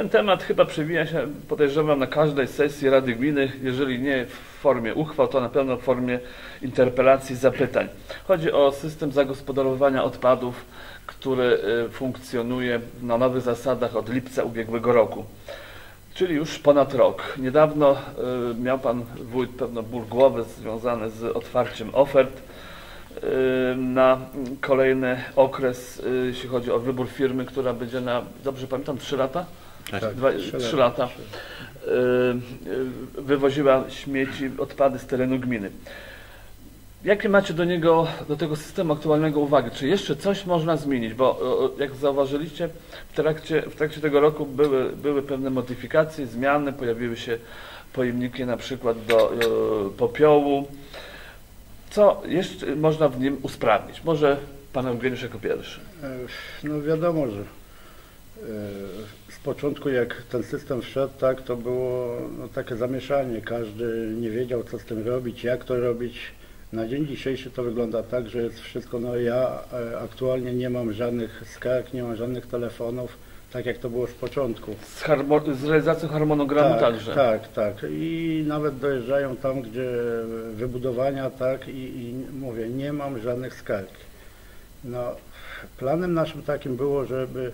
Ten temat chyba przewija się, podejrzewam, na każdej sesji Rady Gminy, jeżeli nie w formie uchwał, to na pewno w formie interpelacji, zapytań. Chodzi o system zagospodarowania odpadów, który y, funkcjonuje na nowych zasadach od lipca ubiegłego roku. Czyli już ponad rok. Niedawno y, miał Pan Wójt pewno ból głowy związany z otwarciem ofert y, na kolejny okres, jeśli chodzi o wybór firmy, która będzie na, dobrze pamiętam, 3 lata? Tak. Dwa, trzy 3 lata. Y, y, Wywoziła śmieci, odpady z terenu gminy. Jakie macie do niego, do tego systemu aktualnego uwagi? Czy jeszcze coś można zmienić? Bo jak zauważyliście, w trakcie, w trakcie tego roku były, były pewne modyfikacje, zmiany, pojawiły się pojemniki na przykład do e, popiołu. Co jeszcze można w nim usprawnić? Może Pan Eugeniusz jako pierwszy. E, No wiadomo, że e, początku jak ten system wszedł, tak, to było no, takie zamieszanie. Każdy nie wiedział, co z tym robić, jak to robić. Na dzień dzisiejszy to wygląda tak, że jest wszystko, no ja e, aktualnie nie mam żadnych skarg, nie mam żadnych telefonów, tak jak to było z początku. Z, z realizacją harmonogramu tak, także. Tak, tak. I nawet dojeżdżają tam, gdzie wybudowania, tak, i, i mówię, nie mam żadnych skarg. No, planem naszym takim było, żeby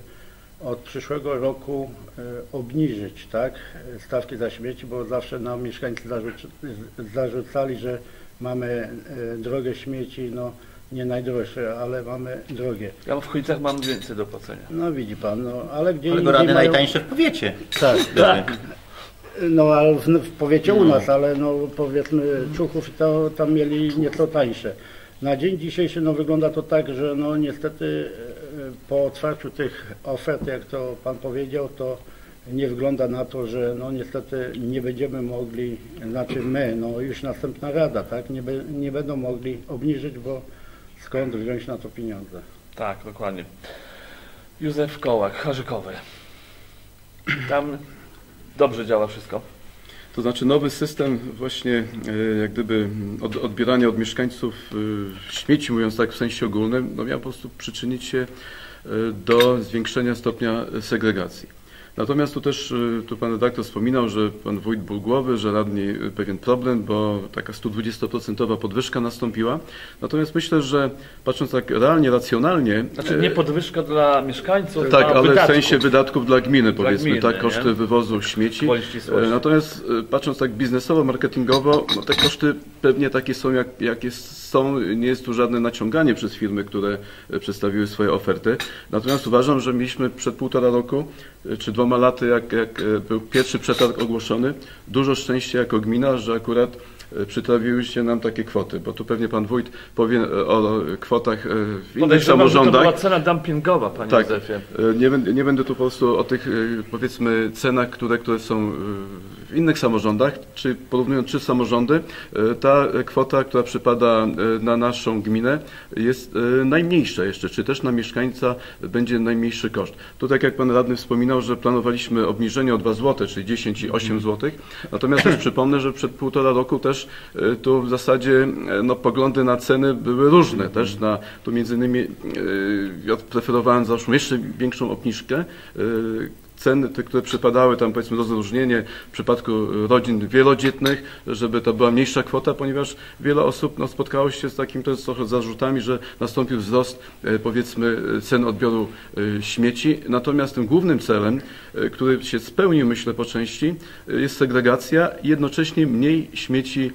od przyszłego roku e, obniżyć, tak, stawki za śmieci, bo zawsze nam mieszkańcy zarzuc- zarzucali, że mamy e, drogie śmieci, no nie najdroższe, ale mamy drogie. Ja w Chojnicach mam więcej do płacenia. No widzi pan, no ale gdzie Ale indziej rady mają... najtańsze w powiecie. Tak, Tak. no ale w, w powiecie u No. nas, ale no powiedzmy Czuchów to tam mieli nieco tańsze. Na dzień dzisiejszy no wygląda to tak, że no niestety po otwarciu tych ofert, jak to pan powiedział, to nie wygląda na to, że no niestety nie będziemy mogli, znaczy my, no już następna rada, tak, nie, be, nie będą mogli obniżyć, bo skąd wziąć na to pieniądze. Tak, dokładnie. Józef Kołak, Harzykowy. Tam dobrze działa wszystko. To znaczy nowy system właśnie e, jak gdyby od, odbierania od mieszkańców e, śmieci, mówiąc tak w sensie ogólnym, no miał po prostu przyczynić się do zwiększenia stopnia segregacji. Natomiast tu też, e, tu pan redaktor wspominał, że pan wójt ból głowy, że radni e, pewien problem, bo taka 120% podwyżka nastąpiła. Natomiast myślę, że patrząc tak realnie, racjonalnie, Znaczy nie podwyżka dla mieszkańców, tak, ale w wydatków. sensie wydatków dla gminy, powiedzmy, gminy, tak, nie? koszty wywozu śmieci. Gwoli ścisłości. E, Natomiast patrząc tak biznesowo, marketingowo, no te koszty pewnie takie są, jak, jakie są. Nie jest tu żadne naciąganie przez firmy, które e, przedstawiły swoje oferty. Natomiast uważam, że mieliśmy przed półtora roku, e, czy dwoma laty, jak, jak e, był pierwszy przetarg ogłoszony, dużo szczęścia jako gmina, że akurat przytrafiły się nam takie kwoty, bo tu pewnie pan wójt powie o kwotach w innych że to samorządach. była cena dumpingowa, panie Tak. Józefie. Nie będę, nie będę tu po prostu o tych powiedzmy cenach, które, które są w innych samorządach, czy porównując trzy samorządy, e, ta kwota, która przypada e, na naszą gminę jest e, najmniejsza jeszcze, czy też na mieszkańca będzie najmniejszy koszt. Tu tak jak pan radny wspominał, że planowaliśmy obniżenie o 2 zł, czyli 10 i 8 zł. Natomiast też przypomnę, że przed półtora roku też tu w zasadzie no, poglądy na ceny były różne też. Na, tu między innymi ja preferowałem załóżmy jeszcze większą obniżkę. Ceny, te, które przypadały, tam powiedzmy rozróżnienie w przypadku rodzin wielodzietnych, żeby to była mniejsza kwota, ponieważ wiele osób no, spotkało się z takim też trochę zarzutami, że nastąpił wzrost e, powiedzmy cen odbioru e, śmieci. Natomiast tym głównym celem, e, który się spełnił myślę po części, jest segregacja i jednocześnie mniej śmieci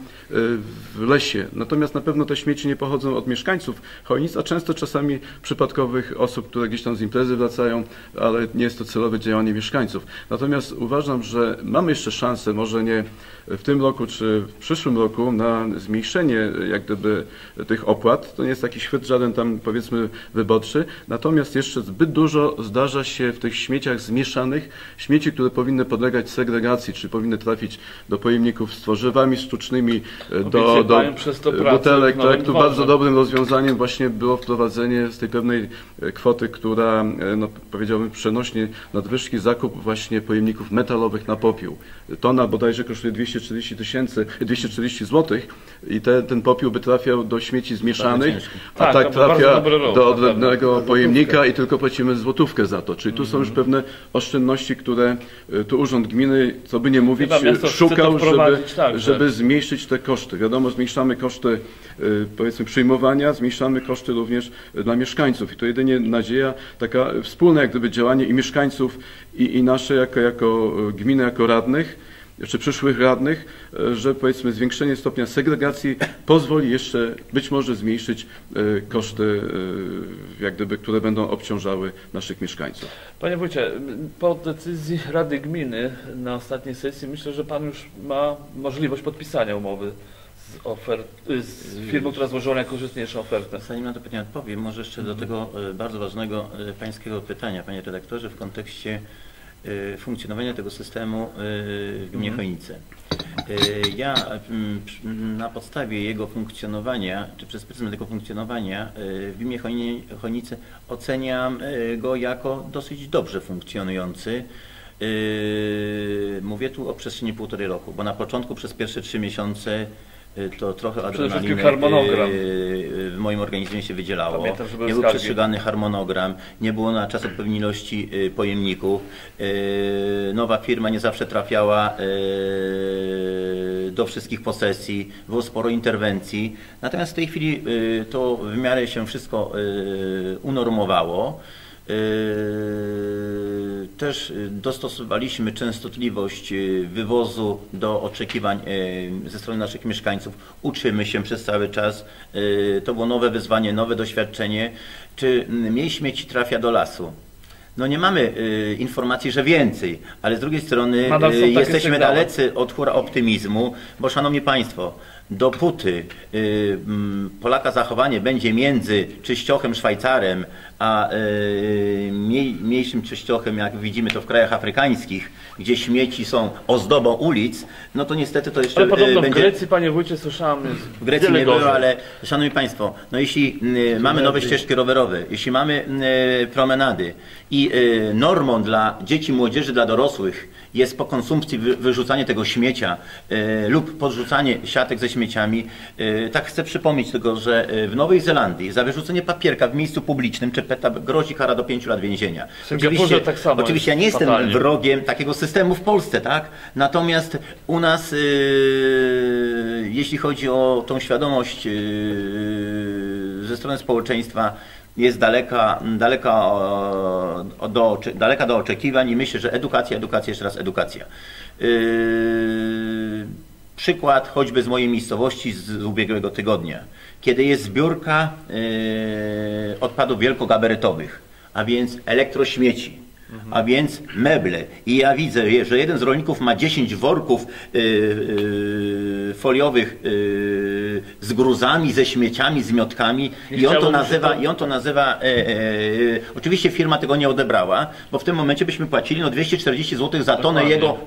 w lesie. Natomiast na pewno te śmieci nie pochodzą od mieszkańców Chojnic, a często czasami przypadkowych osób, które gdzieś tam z imprezy wracają, ale nie jest to celowe działanie mieszkańców. Natomiast uważam, że mamy jeszcze szansę, może nie w tym roku czy w przyszłym roku, na zmniejszenie jak gdyby tych opłat. To nie jest taki chwyt żaden tam powiedzmy wyborczy. Natomiast jeszcze zbyt dużo zdarza się w tych śmieciach zmieszanych, śmieci, które powinny podlegać segregacji, czy powinny trafić do pojemników z tworzywami sztucznymi, do, do mają przez to pracę butelek. Tak, tu bardzo dobrym rozwiązaniem właśnie było wprowadzenie z tej pewnej e, kwoty, która, e, no, powiedziałbym, przenośnie nadwyżki zakup właśnie pojemników metalowych na popiół. Tona bodajże kosztuje 240 tysięcy, 240 zł i te, ten popiół by trafiał do śmieci zmieszanych, a Tak, tak trafia do odrębnego pojemnika i tylko płacimy złotówkę za to. Czyli tu są już Mhm. pewne oszczędności, które tu Urząd Gminy, co by nie mówić, szukał, żeby, także. żeby zmniejszyć te koszty. Wiadomo, zmniejszamy koszty y, powiedzmy przyjmowania, zmniejszamy koszty również y, dla mieszkańców. I to jedynie nadzieja, taka wspólne jak gdyby działanie i mieszkańców i, i nasze jako, jako y, gminy, jako radnych, czy przyszłych radnych, y, że powiedzmy zwiększenie stopnia segregacji pozwoli jeszcze być może zmniejszyć y, koszty, y, jak gdyby, które będą obciążały naszych mieszkańców. Panie wójcie, po decyzji Rady Gminy na ostatniej sesji myślę, że pan już ma możliwość podpisania umowy z, ofert, z firmą, która złożyła najkorzystniejszą ofertę. Zanim na to pytanie odpowiem, może jeszcze do tego e, bardzo ważnego e, pańskiego pytania, panie redaktorze, w kontekście e, funkcjonowania tego systemu e, w gminie Chojnice. E, Ja mm, przy- na podstawie jego funkcjonowania, czy przez pryzmat tego funkcjonowania w gminie Chojni- Chojnice oceniam go jako dosyć dobrze funkcjonujący. Mówię tu o przestrzeni półtorej roku, bo na początku przez pierwsze trzy miesiące to trochę adrenaliny harmonogram. e, w moim organizmie się wydzielało. Pamiętam, nie był skargi. przestrzegany harmonogram, nie było na czas odpowiedniej ilości y, pojemników. Y, Nowa firma nie zawsze trafiała y, do wszystkich posesji, było sporo interwencji. Natomiast w tej chwili y, to w miarę się wszystko y, unormowało. Też y, dostosowaliśmy częstotliwość y, wywozu do oczekiwań y, ze strony naszych mieszkańców. Uczymy się przez cały czas. To było nowe wyzwanie, nowe doświadczenie. Czy mm, mniej śmieci trafia do lasu? No nie mamy y, informacji, że więcej, ale z drugiej strony y, jesteśmy dalecy od hura optymizmu, bo szanowni Państwo, dopóty y, mm, Polaka zachowanie będzie między czyściochem Szwajcarem, a y, mniej, mniejszym czyściochem, jak widzimy to w krajach afrykańskich, gdzie śmieci są ozdobą ulic, no to niestety to jeszcze Ale podobno y, w będzie... Grecji, panie wójcie, słyszałem, jest W Grecji nie było, ale szanowni Państwo, no jeśli y, mamy nowe ścieżki rowerowe, jeśli mamy y, promenady i y, normą dla dzieci, młodzieży, dla dorosłych jest po konsumpcji wy, wyrzucanie tego śmiecia y, lub podrzucanie siatek ze śmieciami, y, tak chcę przypomnieć tylko, że w Nowej Zelandii za wyrzucenie papierka w miejscu publicznym czy peta grozi kara do 5 lat więzienia. Singapurze tak samo oczywiście ja nie jest jestem fatalnie. wrogiem takiego systemu w Polsce, tak? Natomiast u nas, yy, jeśli chodzi o tą świadomość yy, ze strony społeczeństwa, jest daleka, daleka, do, daleka do oczekiwań i myślę, że edukacja, edukacja, jeszcze raz edukacja. Yy, Przykład choćby z mojej miejscowości z ubiegłego tygodnia, kiedy jest zbiórka yy, odpadów wielkogabarytowych, a więc elektrośmieci, a więc meble. I ja widzę, że jeden z rolników ma 10 worków yy, yy, foliowych yy, z gruzami, ze śmieciami, z miotkami Nie i on to nazywa, to- i on to nazywa oczywiście firma tego nie odebrała, bo w tym momencie byśmy płacili no 240 zł za tonę Dokładnie. jego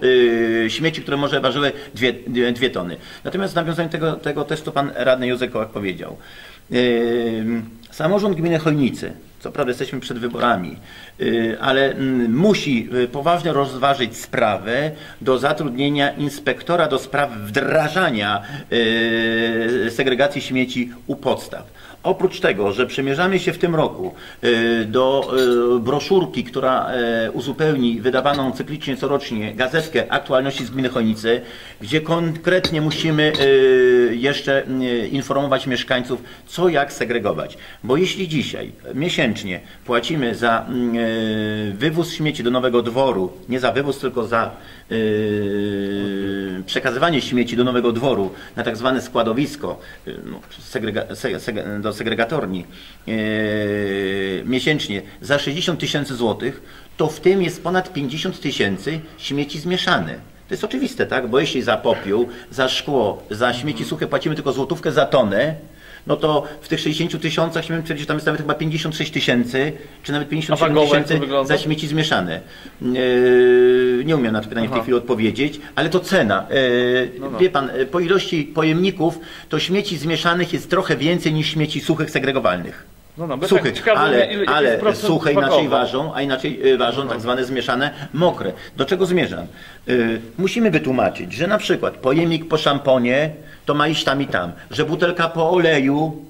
śmieci, które może ważyły dwie, dwie, dwie tony. Natomiast w nawiązaniu tego, tego co pan radny Józef Kołak powiedział. Samorząd gminy Chojnicy, co prawda jesteśmy przed wyborami, y, ale mm, musi y, poważnie rozważyć sprawę do zatrudnienia inspektora do spraw wdrażania y, segregacji śmieci u podstaw. Oprócz tego, że przymierzamy się w tym roku y, do y, broszurki, która y, uzupełni wydawaną cyklicznie corocznie gazetkę aktualności z gminy Chojnicy, gdzie konkretnie musimy jeszcze informować mieszkańców, co jak segregować. Bo jeśli dzisiaj miesięcznie płacimy za y, wywóz śmieci do nowego dworu, nie za wywóz, tylko za y, przekazywanie śmieci do nowego dworu na tak zwane składowisko y, no, segrega, se, seg, do segregatorni y, miesięcznie za 60 tysięcy złotych, to w tym jest ponad 50 tysięcy śmieci zmieszane. To jest oczywiste, tak? Bo jeśli za popiół, za szkło, za śmieci suche płacimy tylko złotówkę za tonę, no to w tych 60 tysiącach śmiem twierdzić, że tam jest nawet chyba 56 tysięcy, czy nawet 57 wagowo jak to tysięcy za śmieci zmieszane. Yy, nie umiem na to pytanie w tej Aha. chwili odpowiedzieć, ale to cena. Yy, No, no. Wie pan, yy, po ilości pojemników to śmieci zmieszanych jest trochę więcej niż śmieci suchych segregowalnych. No, no, suchych, tak ciekawe, ale, ile- ale suche inaczej ważą, a inaczej y, ważą tak zwane zmieszane mokre. Do czego zmierzam? Y, musimy wytłumaczyć, że na przykład pojemnik po szamponie to ma iść tam i tam, że butelka po oleju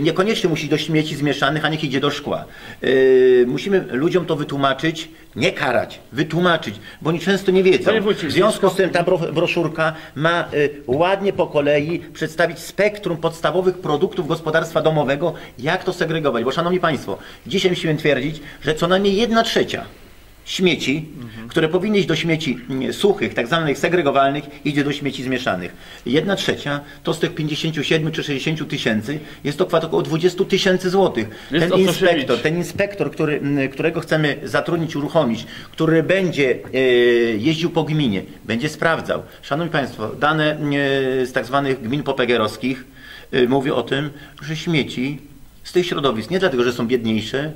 niekoniecznie musi do śmieci zmieszanych, a niech idzie do szkła. Y, musimy ludziom to wytłumaczyć, nie karać, wytłumaczyć, bo oni często nie wiedzą. W związku z tym ta bro- broszurka ma y, ładnie po kolei przedstawić spektrum podstawowych produktów gospodarstwa domowego, jak to segregować. Bo szanowni Państwo, dzisiaj musimy twierdzić, że co najmniej jedna trzecia śmieci, które powinny iść do śmieci mm, suchych, tak zwanych segregowalnych, idzie do śmieci zmieszanych. Jedna trzecia to z tych 57 czy 60 tysięcy jest to kwota około 20 tysięcy złotych. Jest Ten inspektor, ten inspektor, który, mm, którego chcemy zatrudnić, uruchomić, który będzie e, jeździł po gminie, będzie sprawdzał. Szanowni Państwo, dane e, z tak zwanych gmin popegerowskich e, mówi o tym, że śmieci z tych środowisk, nie dlatego, że są biedniejsze,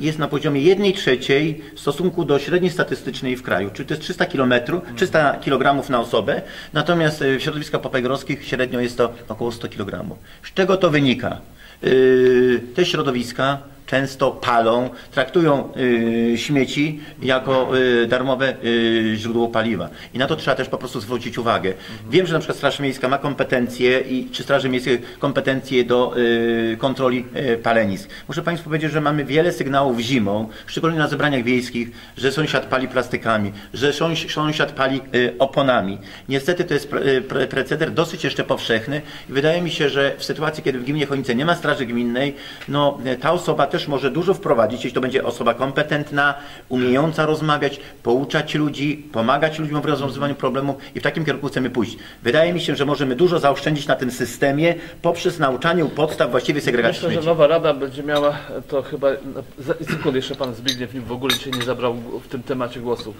jest na poziomie 1 trzeciej w stosunku do średniej statystycznej w kraju, czyli to jest 300 km, 300 kg na osobę, natomiast e, w środowiskach popegerowskich średnio jest to około 100 kg. Z czego to wynika? Yy, te środowiska często palą, traktują yy, śmieci jako yy, darmowe yy, źródło paliwa. I na to trzeba też po prostu zwrócić uwagę. Wiem, że na przykład Straż Miejska ma kompetencje i czy Straży Miejskie kompetencje do yy, kontroli yy, palenisk. Muszę Państwu powiedzieć, że mamy wiele sygnałów zimą, szczególnie na zebraniach wiejskich, że sąsiad pali plastykami, że sąsiad pali yy, oponami. Niestety to jest pre, pre, preceder dosyć jeszcze powszechny i wydaje mi się, że w sytuacji, kiedy w gminie Chonice nie ma straży gminnej, no ta osoba też może dużo wprowadzić, jeśli to będzie osoba kompetentna, umiejąca rozmawiać, pouczać ludzi, pomagać ludziom w rozwiązywaniu problemów i w takim kierunku chcemy pójść. Wydaje mi się, że możemy dużo zaoszczędzić na tym systemie poprzez nauczanie u podstaw właściwej segregacji Myślę, że śmieci. nowa rada będzie miała to chyba. za- Sekund, jeszcze pan Zbigniew nim w ogóle dzisiaj nie zabrał w tym temacie głosu.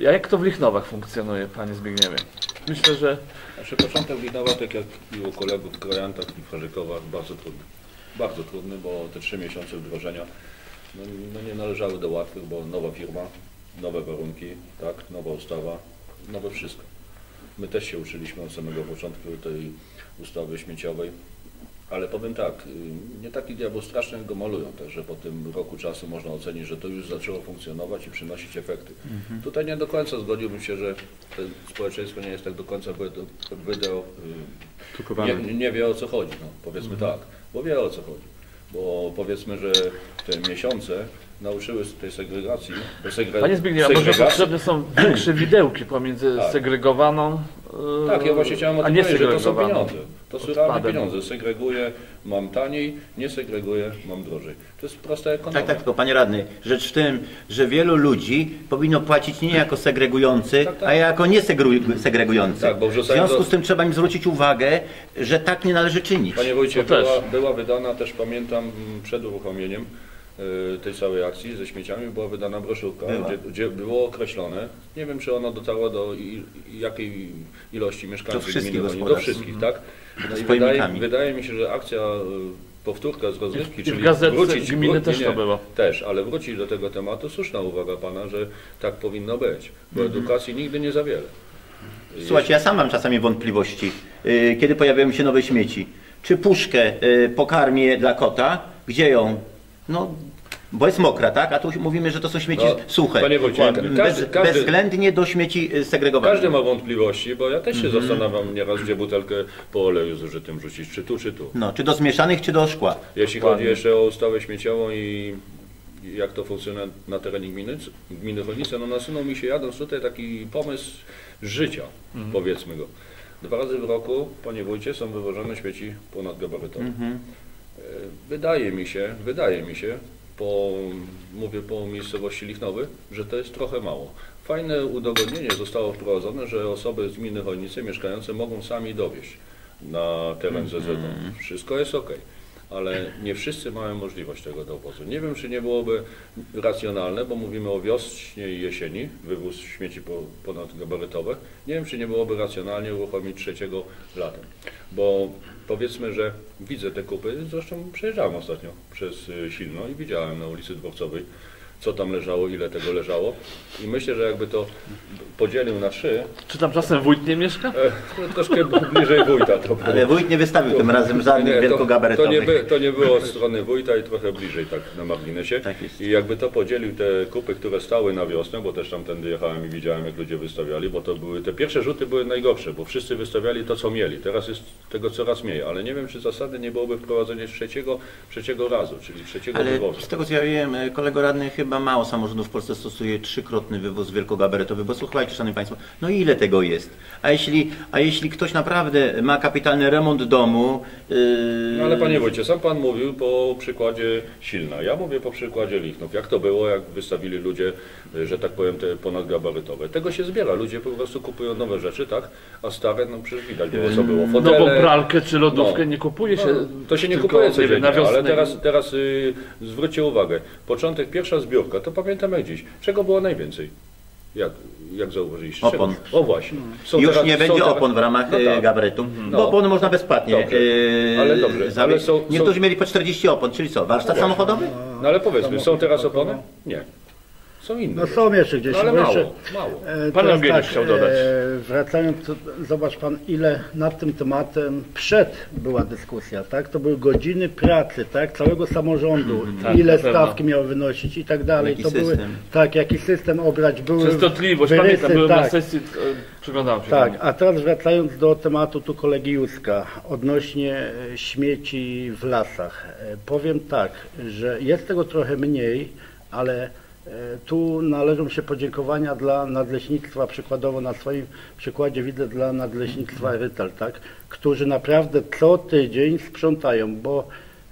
A jak to w Lichnowach funkcjonuje, panie Zbigniewie? Myślę, że Znaczy początek Linowa, tak jak i u kolegów w Krojantach i w Charzykowach, bardzo trudny. Bardzo trudny, bo te trzy miesiące wdrożenia no, no nie należały do łatwych, bo nowa firma, nowe warunki, tak, nowa ustawa, nowe wszystko. My też się uczyliśmy od samego początku tej ustawy śmieciowej, ale powiem tak, y, nie taki diabeł straszny go malują też, że po tym roku czasu można ocenić, że to już zaczęło funkcjonować i przynosić efekty. Tutaj nie do końca zgodziłbym się, że społeczeństwo nie jest tak do końca wydo, y, nie, nie wie o co chodzi, no, powiedzmy tak, bo wie o co chodzi. Bo powiedzmy, że te miesiące nauczyły z tej segregacji, segre, Panie Zbigniewie, a może segregacji- potrzebne są większe widełki pomiędzy Tak. segregowaną Tak, ja właśnie chciałem o a tym nie powiedzieć, że to są pieniądze. To są pieniądze. Segreguję, mam taniej, nie segreguję, mam drożej. To jest prosta ekonomia. Tak, tak, tylko panie radny, rzecz w tym, że wielu ludzi powinno płacić nie jako segregujący, Tak, tak. a jako nie segru- segregujący. Tak, bo w związku do- z tym trzeba im zwrócić uwagę, że tak nie należy czynić. Panie Wójcie, też. była, była wydana też, pamiętam, m, przed uruchomieniem y, tej całej akcji ze śmieciami była wydana broszurka, gdzie, gdzie było określone, nie wiem czy ona dotarła do i, jakiej ilości mieszkańców Do wszystkich gminy do wszystkich, tak? No Z wydaje, wydaje mi się, że akcja, y, powtórka z rozrywki, I w czyli gazetce wrócić, gminy wró- też nie, to było. Też, ale wrócić do tego tematu, słuszna uwaga Pana, że tak powinno być, bo Mhm. edukacji nigdy nie za wiele. Słuchajcie, ja sam mam czasami wątpliwości, yy, kiedy pojawiają się nowe śmieci. Czy puszkę yy, pokarmię dla kota, gdzie ją? No, bo jest mokra, tak? A tu mówimy, że to są śmieci No, suche. panie wójcie, Bez, Bezwzględnie do śmieci yy, segregowanych. Każdy ma wątpliwości, bo ja też się zastanawiam nieraz, gdzie butelkę po oleju zużytym rzucić, czy tu, czy tu. No, czy do zmieszanych, czy do szkła. Jeśli Dokładnie. chodzi jeszcze o ustawę śmieciową i jak to funkcjonuje na terenie gminy, gminy Chojnice, no nasunął mi się jadąc tutaj taki pomysł życia, Mhm. powiedzmy go. Dwa razy w roku, panie wójcie, są wywożone śmieci ponadgabarytowe. Mhm. E, Wydaje mi się, wydaje mi się, po, mówię po miejscowości Lichnowy, że to jest trochę mało. Fajne udogodnienie zostało wprowadzone, że osoby z gminy Chojnice mieszkające mogą sami dowieść na teren ZZO. Wszystko jest ok, ale nie wszyscy mają możliwość tego dowozu. Nie wiem, czy nie byłoby racjonalne, bo mówimy o wiośnie i jesieni, wywóz śmieci po- ponadgabarytowe. Nie wiem, czy nie byłoby racjonalnie uruchomić trzeciego latem, bo powiedzmy, że widzę te kupy, zresztą przejeżdżałem ostatnio przez y, Silno i widziałem na ulicy Dworcowej co tam leżało, ile tego leżało. I myślę, że jakby to podzielił na trzy, Czy tam czasem wójt nie mieszka? e, troszkę bliżej wójta to było. Ale wójt nie wystawił tym razem żadnych to, to, wielkogabarytowych. nie by, to nie było od strony wójta i trochę bliżej tak na marginesie. Tak jest. I jakby to podzielił te kupy, które stały na wiosnę, bo też tamtędy jechałem i widziałem jak ludzie wystawiali, bo to były, te pierwsze rzuty były najgorsze, bo wszyscy wystawiali to co mieli. Teraz jest tego coraz mniej, ale nie wiem czy zasady nie byłoby wprowadzenie trzeciego, trzeciego razu, czyli trzeciego Ale wywozu. z tego co ja wiem, e, kolego radny, chyba mało samorządów w Polsce stosuje trzykrotny wywóz wielkogabarytowy, bo słuchajcie, szanowni państwo, no ile tego jest? A jeśli, a jeśli ktoś naprawdę ma kapitalny remont domu... Yy... No ale panie wójcie, sam pan mówił po przykładzie Silna. Ja mówię po przykładzie Lichnów. Jak to było, jak wystawili ludzie, y, że tak powiem, te ponadgabarytowe. Tego się zbiera. Ludzie po prostu kupują nowe rzeczy, tak? A stare, no przecież widać było, co było. Fotele, Nową pralkę czy lodówkę No. nie kupuje się. No, to się nie kupuje codziennie, ale teraz, teraz y, zwróćcie uwagę. Początek, pierwsza zbiórka, to pamiętam jak dziś. Czego było najwięcej? Jak, jak zauważyliście? Opon. O właśnie. Są Już teraz- nie będzie teraz- opon w ramach No e, tak. gabarytu, No. bo opony można bezpłatnie Dobrze. e, Ale dobrze, ale są- Niektórzy są- mieli po 40 opon, czyli co, warsztat samochodowy? No ale powiedzmy, są teraz opony? Nie. Są inne. No są jeszcze gdzieś. No, ale mało, jeszcze, mało. E, Pan Eugenii chciał dodać. E, wracając, to zobacz pan, ile nad tym tematem przed była dyskusja, tak? To były godziny pracy, tak? Całego samorządu, tak, ile na pewno. stawki miały wynosić i tak dalej. Jaki to były, system. tak, jaki system obrać, były Częstotliwość, wyrysy, pamiętam, byłem na tak. sesji, e, przyglądałem się. Tak, temu. a teraz wracając do tematu tu kolegi Józka odnośnie śmieci w lasach. Powiem tak, że jest tego trochę mniej, ale tu należą się podziękowania dla nadleśnictwa, przykładowo na swoim przykładzie widzę dla nadleśnictwa Rytal, tak, którzy naprawdę co tydzień sprzątają, bo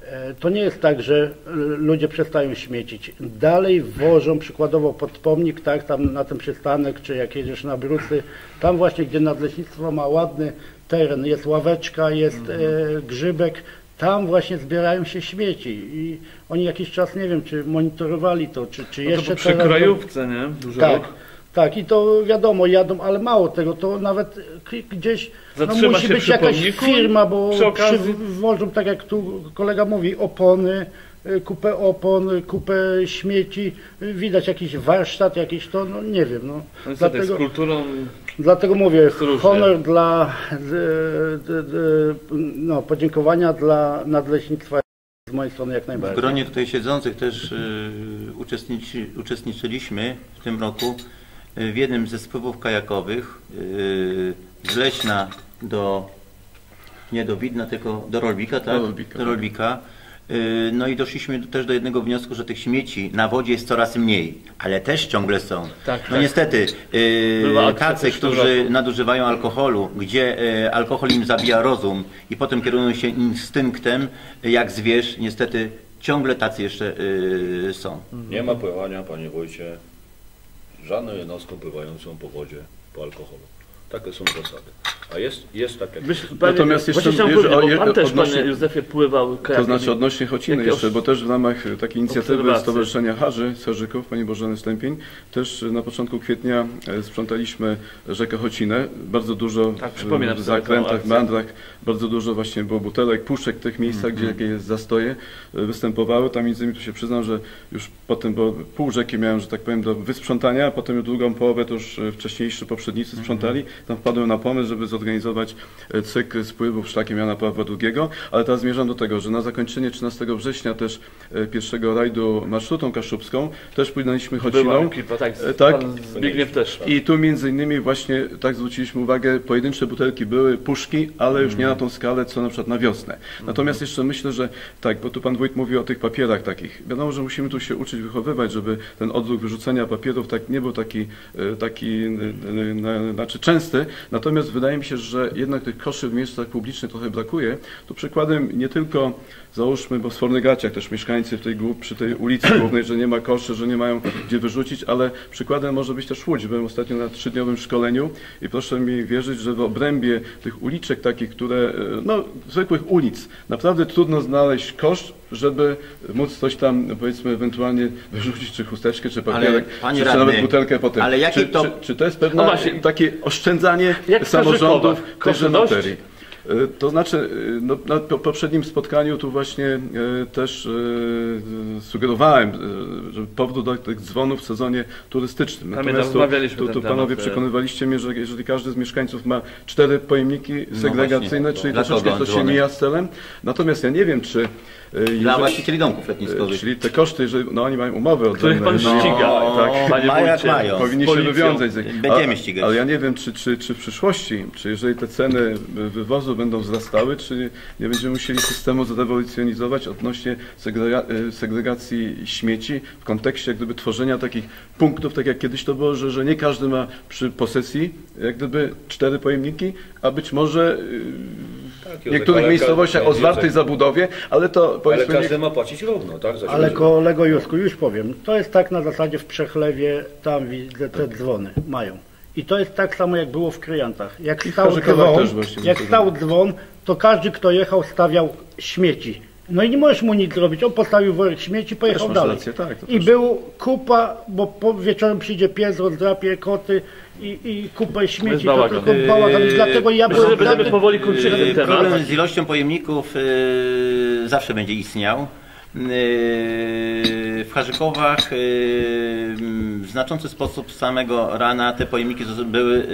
e, to nie jest tak, że e, ludzie przestają śmiecić. Dalej wożą przykładowo pod pomnik, tak, tam na ten przystanek, czy jak jedziesz na Brusy, tam właśnie, gdzie nadleśnictwo ma ładny teren, jest ławeczka, jest e, grzybek, tam właśnie zbierają się śmieci i oni jakiś czas, nie wiem, czy monitorowali to, czy, czy No to jeszcze po przy teraz- krajówce, nie? Duży tak, tak i to wiadomo, jadą, ale mało tego, to nawet gdzieś no, musi być jakaś firma, bo przy okazji- przywożą, tak jak tu kolega mówi, opony, y, kupę opon, y, kupę śmieci, y, widać jakiś warsztat, jakiś to, no nie wiem, no. No niestety, z Dlatego, kulturą dlatego mówię, różnie. honor dla, z, d, d, no, podziękowania dla nadleśnictwa z mojej strony jak W najbardziej. gronie tutaj siedzących też y, uczestniczy, uczestniczyliśmy w tym roku y, w jednym ze spływów kajakowych y, z Leśna do, nie do Widna, tylko do Rolbika, tak? Do Rolbika, Do tak. Rolbika. Y, No i doszliśmy do- też do jednego wniosku, że tych śmieci na wodzie jest coraz mniej, ale też ciągle są. Tak, no tak. niestety, y, tacy, którzy nadużywają alkoholu, gdzie e, alkohol im zabija rozum i potem kierują się instynktem, jak zwierz, niestety ciągle tacy jeszcze są. Nie ma pływania, panie wójcie, żadną jednostką pływającą po wodzie po alkoholu. Takie są zasady. A jest, jest tak jak... Myśl, Natomiast jeszcze o- pan też, odnośnie- panie Józefie, pływał To kajakiem. znaczy odnośnie Chociny jeszcze, bo też w ramach takiej inicjatywy obserwacji. Stowarzyszenia Harzy Sarzyków, Pani Bożeny Stępień, też na początku kwietnia e, sprzątaliśmy rzekę Chocinę. Bardzo dużo Tak, w- zakrętach, akcję. meandrach, bardzo dużo właśnie było butelek, puszek w tych miejscach, gdzie jakieś zastoje e, występowały. Tam między innymi tu się przyznam, że już potem, bo pół rzeki miałem, że tak powiem, do wysprzątania, a potem już drugą połowę to już e, wcześniejsi poprzednicy sprzątali. Tam wpadłem na pomysł, żeby zorganizować e, cykl spływów szlakiem Jana Pawła II, ale teraz zmierzam do tego, że na zakończenie 13 września też e, pierwszego rajdu marszrutą kaszubską też płynęliśmy Chociną. ekipa, tak, E, tak. Zbigniew też. I tu między innymi właśnie tak zwróciliśmy uwagę, pojedyncze butelki były, puszki, ale już nie na tą skalę, co na przykład na wiosnę. Natomiast jeszcze myślę, że tak, bo tu pan wójt mówi o tych papierach takich. Wiadomo, że musimy tu się uczyć wychowywać, żeby ten odruch wyrzucenia papierów tak nie był taki, taki na- znaczy częsty. Natomiast wydaje mi się, że jednak tych koszy w miejscach publicznych trochę brakuje. Tu przykładem nie tylko załóżmy, bo w Sfornygaciach też mieszkańcy tej, przy tej ulicy głównej, że nie ma koszy, że nie mają gdzie wyrzucić, ale przykładem może być też Łódź. Byłem ostatnio na trzydniowym szkoleniu i proszę mi wierzyć, że w obrębie tych uliczek takich, które, e, no zwykłych ulic, naprawdę trudno znaleźć kosz, żeby móc coś tam, powiedzmy, ewentualnie wyrzucić, czy chusteczkę, czy papierek, czy, radny, nawet butelkę potem. ale jakie czy, to- czy, czy to jest pewne No właśnie. takie oszczędzanie samorządów Kosztowność? materii? E, To znaczy, e, no, na po- poprzednim spotkaniu tu właśnie e, też sugerowałem, że powrót do tych dzwonów w sezonie turystycznym. Natomiast tu, tu, tu panowie przekonywaliście mnie, że jeżeli każdy z mieszkańców ma cztery pojemniki segregacyjne, właśnie. czyli Dla troszeczkę to się mija z celem. Natomiast ja nie wiem, czy Dla jeżeli- właścicieli domków letniskowych. Czyli te koszty, jeżeli, no oni mają umowy od Których pan ściga, No, tak? Panie mają mają. Powinni się wywiązać. Będziemy ścigać. Ale ja nie wiem, czy, czy, czy w przyszłości, czy jeżeli te ceny y, wywozu będą wzrastały, czy nie będziemy musieli systemu zrewolucjonizować odnośnie y, segregacji śmieci w kontekście jak gdyby tworzenia takich punktów, tak jak kiedyś to było, że, że nie każdy ma przy posesji jak gdyby cztery pojemniki, a być może y, Tak, w Józek, niektórych miejscowościach o zwartej zabudowie, ale to Ale każdy nie- ma płacić równo, tak? Za Ale kolego Jusku, już powiem, to jest tak na zasadzie w Przechlewie, tam widzę te dzwony mają. I to jest tak samo jak było w Kryjantach. Jak I stał dzwon, jak stał dzwon, to każdy kto jechał stawiał śmieci. No i nie możesz mu nic zrobić. On postawił worek śmieci, pojechał dalej. rację, tak, I też- był kupa, bo po wieczorem przyjdzie pies, rozdrapie koty i, i kupę śmieci. To tylko bałagan. I Yy, dlatego ja Myślę, byłem będziemy powoli kończyli ten Yy, temat. Problem z ilością pojemników yy, zawsze będzie istniał. Yy, w Harzykowach yy, w znaczący sposób z samego rana te pojemniki były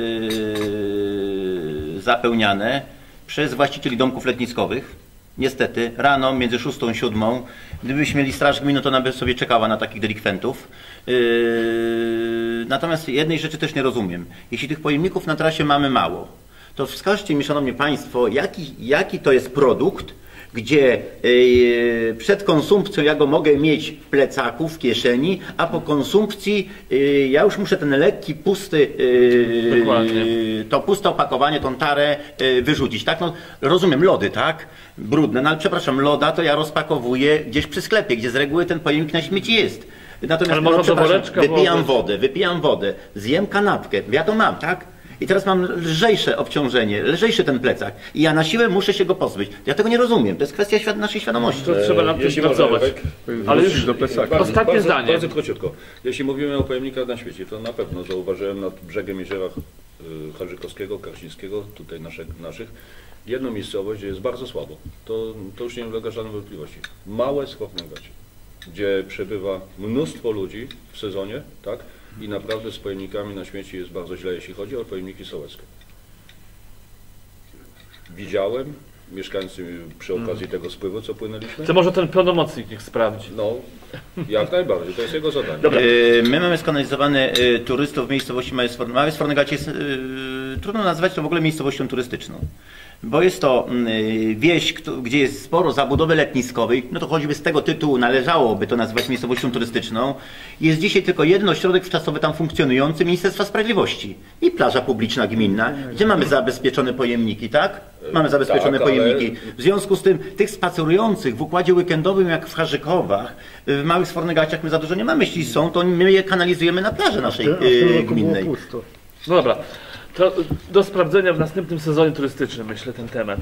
zapełniane przez właścicieli domków letniskowych. Niestety, rano między 6 a 7, gdybyśmy mieli straż gminy, to ona by sobie czekała na takich delikwentów. Yy, natomiast jednej rzeczy też nie rozumiem. Jeśli tych pojemników na trasie mamy mało, to wskażcie mi, szanowni państwo, jaki, jaki to jest produkt, gdzie yy, przed konsumpcją ja go mogę mieć w plecaku, w kieszeni, a po konsumpcji yy, ja już muszę ten lekki, pusty, yy, Dokładnie. to puste opakowanie, tą tarę wyrzucić, tak? No, rozumiem, lody, tak? Brudne, no ale przepraszam, loda to ja rozpakowuję gdzieś przy sklepie, gdzie z reguły ten pojemnik na śmieci jest. Natomiast Ale woreczka wypijam wodę, wypijam wodę, zjem kanapkę, ja to mam, tak? I teraz mam lżejsze obciążenie, lżejszy ten plecak. I ja na siłę muszę się go pozbyć. Ja tego nie rozumiem. To jest kwestia świad naszej świadomości. To trzeba nad tym Jeśli można, pracować. Ale już do plecaka. Bardzo, Ostatnie bardzo, zdanie. Bardzo króciutko. Jeśli mówimy o pojemnikach na świecie, to na pewno zauważyłem nad brzegiem jeziora y, Harzykowskiego, Karsińskiego, tutaj nasze, naszych, jedną miejscowość, gdzie jest bardzo słabo. To, to już nie ulega żadnej wątpliwości. Małe Skownegacie, gdzie przebywa mnóstwo ludzi w sezonie, tak? I naprawdę z pojemnikami na śmieci jest bardzo źle, jeśli chodzi o pojemniki sołeckie. Widziałem, mieszkańcy przy okazji tego spływu, co płynęliśmy, To może ten pełnomocnik niech sprawdzi. no, jak najbardziej, to jest jego zadanie. Dobra. Yy, My mamy skanalizowane turystów w miejscowości Małe Sforn- Małe Sfornegacie. Jest, yy, trudno nazwać to w ogóle miejscowością turystyczną. Bo jest to yy, wieś, kto- gdzie jest sporo zabudowy letniskowej, no to choćby z tego tytułu należałoby to nazywać miejscowością turystyczną. Jest dzisiaj tylko jeden ośrodek wczasowy tam funkcjonujący Ministerstwa Sprawiedliwości i plaża publiczna gminna, gdzie mamy zabezpieczone pojemniki, tak? Mamy zabezpieczone tak, pojemniki. W związku z tym tych spacerujących w układzie weekendowym jak w Harzykowach, w małych Sfornegaciach my za dużo nie mamy. Jeśli są, to my je kanalizujemy na plaży naszej A w tym yy, roku było gminnej. pusto. No dobra. To do sprawdzenia w następnym sezonie turystycznym, myślę, ten temat.